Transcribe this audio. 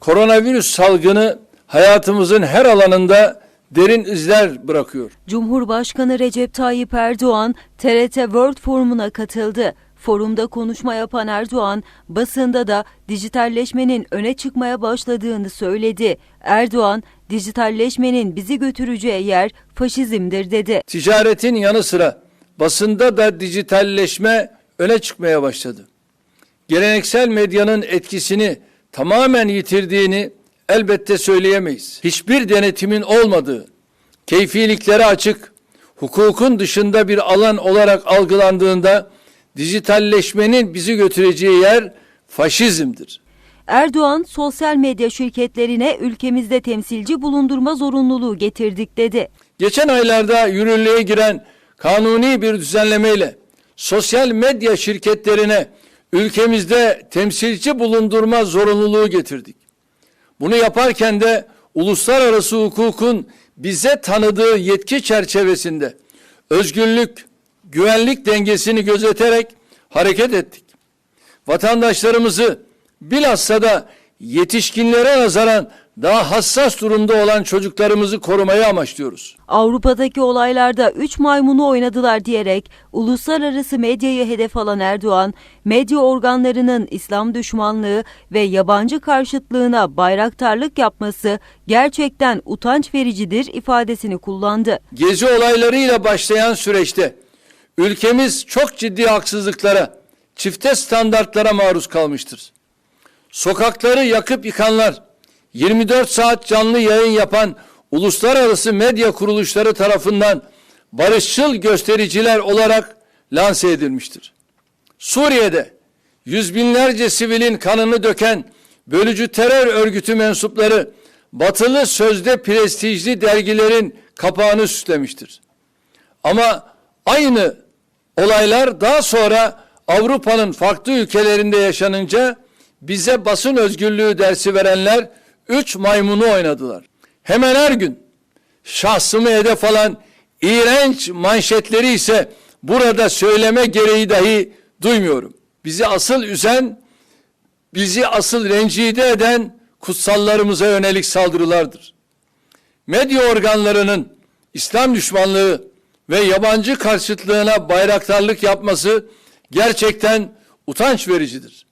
Koronavirüs salgını hayatımızın her alanında derin izler bırakıyor. Cumhurbaşkanı Recep Tayyip Erdoğan TRT World Forum'una katıldı. Forumda konuşma yapan Erdoğan, basında da dijitalleşmenin öne çıkmaya başladığını söyledi. Erdoğan, dijitalleşmenin bizi götüreceği yer faşizmdir dedi. Ticaretin yanı sıra basında da dijitalleşme öne çıkmaya başladı. Geleneksel medyanın etkisini tamamen yitirdiğini elbette söyleyemeyiz. Hiçbir denetimin olmadığı, keyfiliklere açık, hukukun dışında bir alan olarak algılandığında dijitalleşmenin bizi götüreceği yer faşizmdir. Erdoğan, sosyal medya şirketlerine ülkemizde temsilci bulundurma zorunluluğu getirdik dedi. Geçen aylarda yürürlüğe giren kanuni bir düzenlemeyle sosyal medya şirketlerine ülkemizde temsilci bulundurma zorunluluğu getirdik. Bunu yaparken de uluslararası hukukun bize tanıdığı yetki çerçevesinde özgürlük, güvenlik dengesini gözeterek hareket ettik. Vatandaşlarımızı bilhassa da yetişkinlere nazaran daha hassas durumda olan çocuklarımızı korumayı amaçlıyoruz. Avrupa'daki olaylarda 3 maymunu oynadılar diyerek uluslararası medyayı hedef alan Erdoğan, medya organlarının İslam düşmanlığı ve yabancı karşıtlığına bayraktarlık yapması gerçekten utanç vericidir ifadesini kullandı. Gezi olaylarıyla başlayan süreçte ülkemiz çok ciddi haksızlıklara, çifte standartlara maruz kalmıştır. Sokakları yakıp yıkanlar, 24 saat canlı yayın yapan uluslararası medya kuruluşları tarafından barışçıl göstericiler olarak lanse edilmiştir. Suriye'de yüz binlerce sivilin kanını döken bölücü terör örgütü mensupları batılı sözde prestijli dergilerin kapağını süslemiştir. Ama aynı olaylar daha sonra Avrupa'nın farklı ülkelerinde yaşanınca bize basın özgürlüğü dersi verenler üç maymunu oynadılar. Hemen her gün şahsımı hedef alan iğrenç manşetleri ise burada söyleme gereği dahi duymuyorum. Bizi asıl üzen, bizi asıl rencide eden kutsallarımıza yönelik saldırılardır. Medya organlarının İslam düşmanlığı ve yabancı karşıtlığına bayraktarlık yapması gerçekten utanç vericidir.